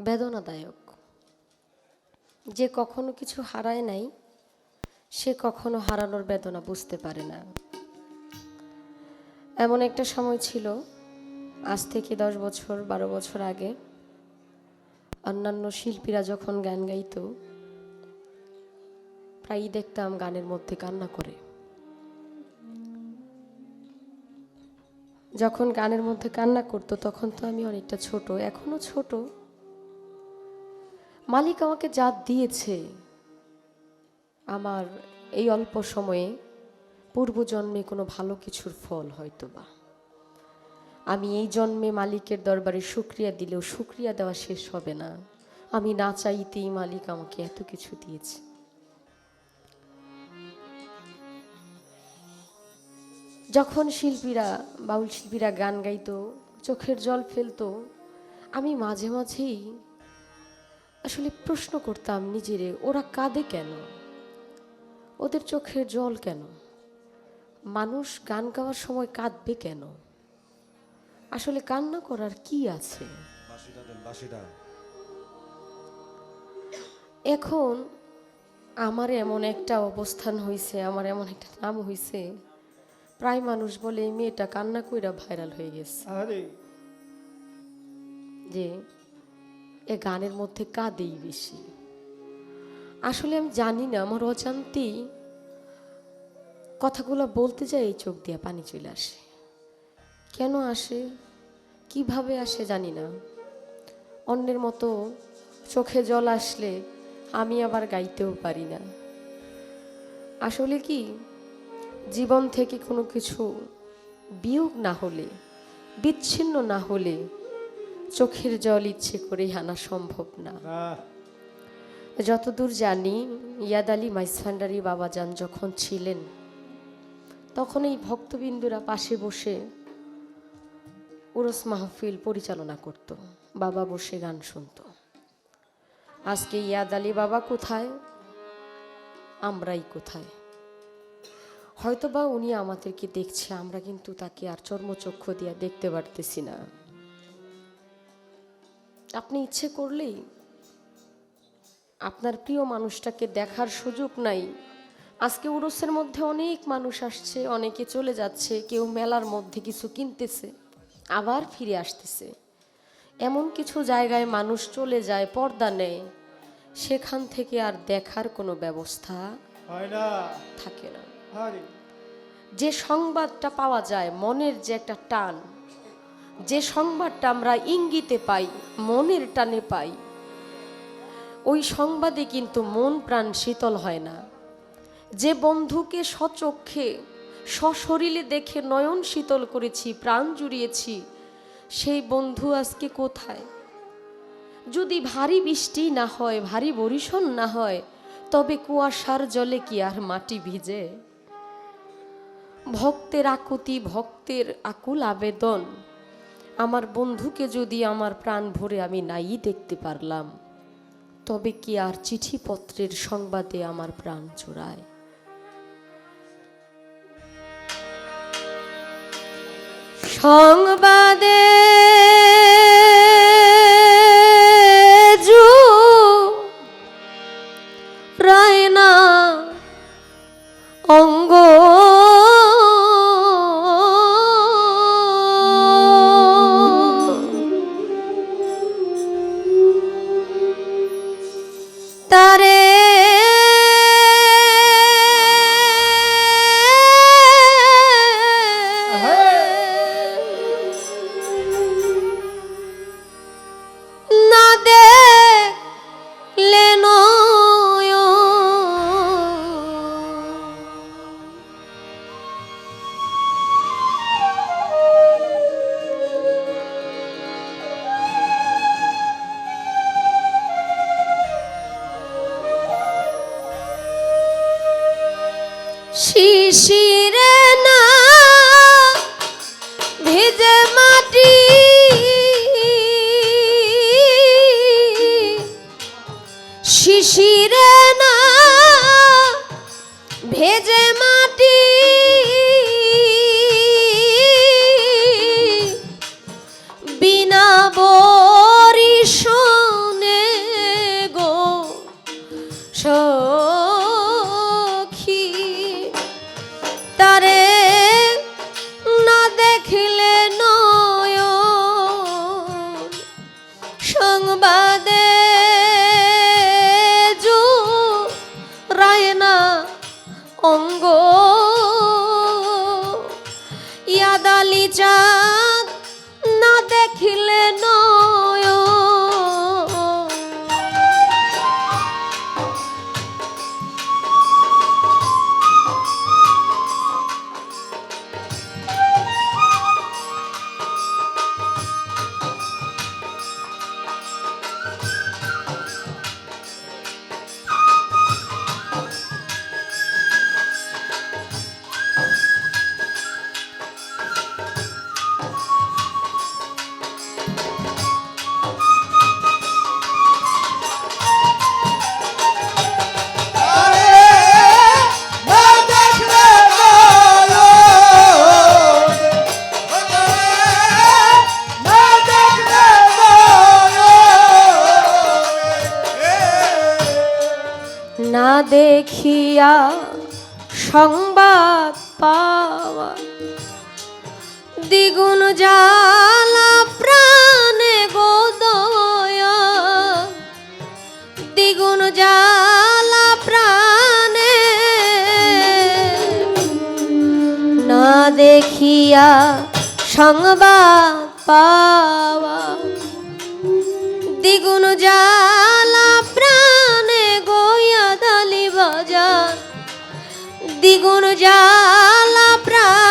বেদনাদায়ক। যে কখনো কিছু হারায় নাই, সে কখনো হারানোর বেদনা বুঝতে পারে না। এমন একটা সময় ছিল, আজ থেকে দশ বছর, বারো বছর আগে, অন্যান্য শিল্পীরা যখন গান গাইতো, প্রায়ই দেখতাম গানের মধ্যে কান্না করে। যখন গানের মধ্যে কান্না করতো, তখন তো আমি অনেকটা ছোট, এখনও ছোট। মালিক আমাকে যা দিয়েছে আমার এই অল্প সময়ে পূর্বজন্মে কোনো ভালো কিছুর ফল হয়তো বা আমি এই জন্মে মালিকের দরবারে শুক্রিয়া দিলেও শুক্রিয়া দেওয়া শেষ হবে না। আমি না চাইতেই মালিক আমাকে এত কিছু দিয়েছে। যখন শিল্পীরা, বাউল শিল্পীরা গান গাইতো, চোখের জল ফেলতো, আমি মাঝে মাঝেই আসলে প্রশ্ন করতাম নিজেরে ওরা কাঁদে কেন? ওদের চোখের জল কেন? মানুষ গান গাওয়ার সময় কাঁদবে কেন? আসলে কান্না করার কি আছে? এখন আমার এমন একটা অবস্থান হয়েছে আমার এমন একটা নাম হয়েছে প্রায় মানুষ বলে এই মেয়েটা কান্না কইরা ভাইরাল হয়ে গেছে। যে এ গানের মধ্যে কাঁদেই বেশি। আসলে আমি জানি না, আমার অজান্তেই কথাগুলো বলতে যাই এই চোখ দিয়ে পানি চলে আসে। কেন আসে? কীভাবে আসে জানি না। অন্যের মতো চোখে জল আসলে আমি আবার গাইতেও পারি না। আসলে কি, জীবন থেকে কোনো কিছু বিয়োগ না হলে, বিচ্ছিন্ন না হলে চোখের জল ইচ্ছে করেই আনা সম্ভব না। যতদূর জানি ইয়াদ আলী মাইসভান্ডারি বাবাজান যখন ছিলেন তখন এই ভক্তবিন্দুরা পাশে বসে উরস মাহফিল পরিচালনা করত বাবা বসে গান শুনত। আজকে ইয়াদ আলী বাবা কোথায়? আমরাই কোথায়? হয়তোবা উনি আমাদেরকে দেখছে আমরা কিন্তু তাকে আর চর্মচক্ষু দিয়ে দেখতে পারতেছি না। আপনি ইচ্ছে করলেই আপনার প্রিয় মানুষটাকে দেখার সুযোগ নাই। আজকে উরসের মধ্যে অনেক মানুষ আসছে অনেকে চলে যাচ্ছে কেউ মেলার মধ্যে কিছু কিনতেছে আবার ফিরে আসতেছে। এমন কিছু জায়গায় মানুষ চলে যায় পর্দা নেয় সেখান থেকে আর দেখার কোনো ব্যবস্থা থাকে না। যে সংবাদটা পাওয়া যায় মনের যে একটা টান যে সংবাদটা আমরা ইঙ্গিতে পাই, মনের টানে পাই, ওই সংবাদে কিন্তু মন প্রাণ শীতল হয় না। যে বন্ধুকে সচক্ষে, সশরীরে দেখে নয়ন শীতল করেছি, প্রাণ জুড়িয়েছি, সেই বন্ধু আজকে কোথায়? যদি ভারী বৃষ্টি না হয়, ভারী বরিশন না হয়, তবে কুয়াশার জলে কি আর মাটি ভিজে? ভক্তের আকুতি, ভক্তের আকুল আবেদন আমার বন্ধুকে যদি আমার প্রাণ ভরে আমি নাই দেখতে পারলাম, তবে কি আর চিঠিপত্রের সংবাদে আমার প্রাণ চোরায়? সংবাদে ভেজে মাটি দেখিয়া সংবাদ পাওয়া। দ্বিগুণ জ্বালা প্রাণে গোদয়া দ্বিগুণ জ্বালা প্রাণে না দেখিয়া সংবাদ পাওয়া। দ্বিগুণ জ্বালা দ্বিগুণ জ্বালা প্রাণে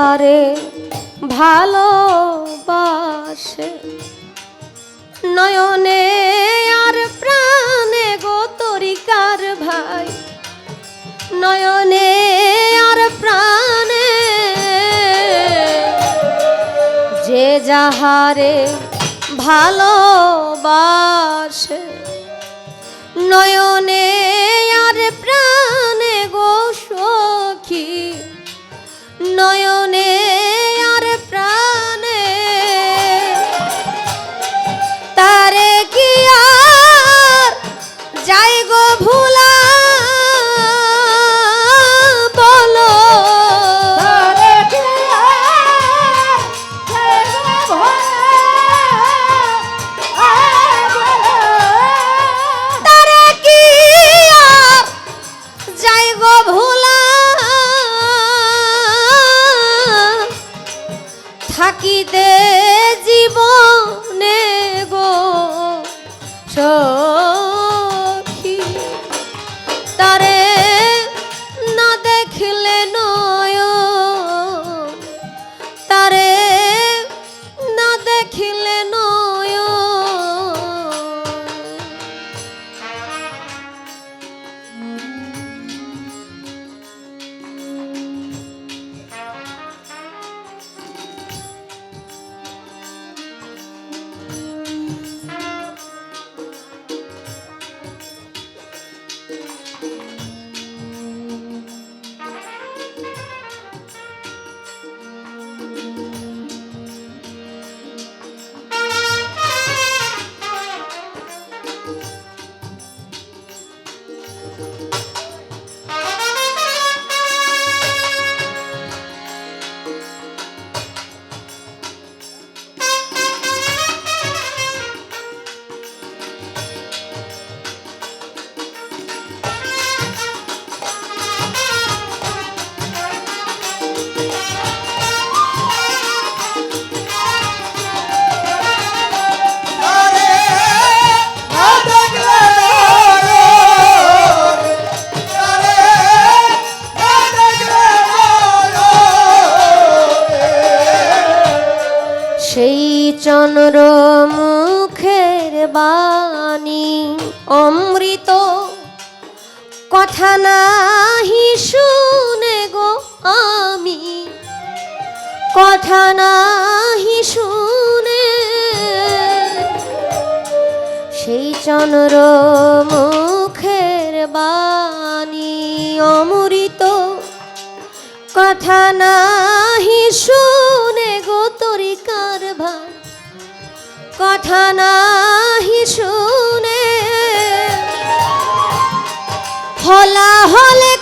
যাহারে ভালোবাসে নয়নে আর প্রাণে গো তরিকার ভাই। নয়নে আর প্রাণে যে যাহারে ভালোবাসে নয়নে আর প্রাণে গো সখী নয়নে আর প্রাণে। তারে জীবনে গো সব কথা নাহি শুনে গো আমি। কথা নাহি শুনে সেই চন্দ্র মুখের বাণী অমৃত। কথা নাহি শুনে গো তরি কারবার। কথা নাহি শুনে হলা হলে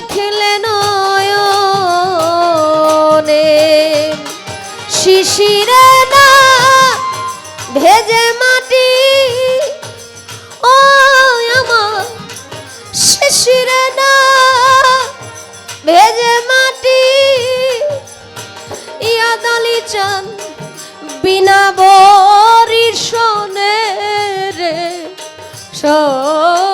দেখলে নয়নে শিশিরে না ভেজে মাটি, ও আমার শিশিরে না ভেজে মাটি। ইয়াদালি চান বিনা বরির শোনে রে সখী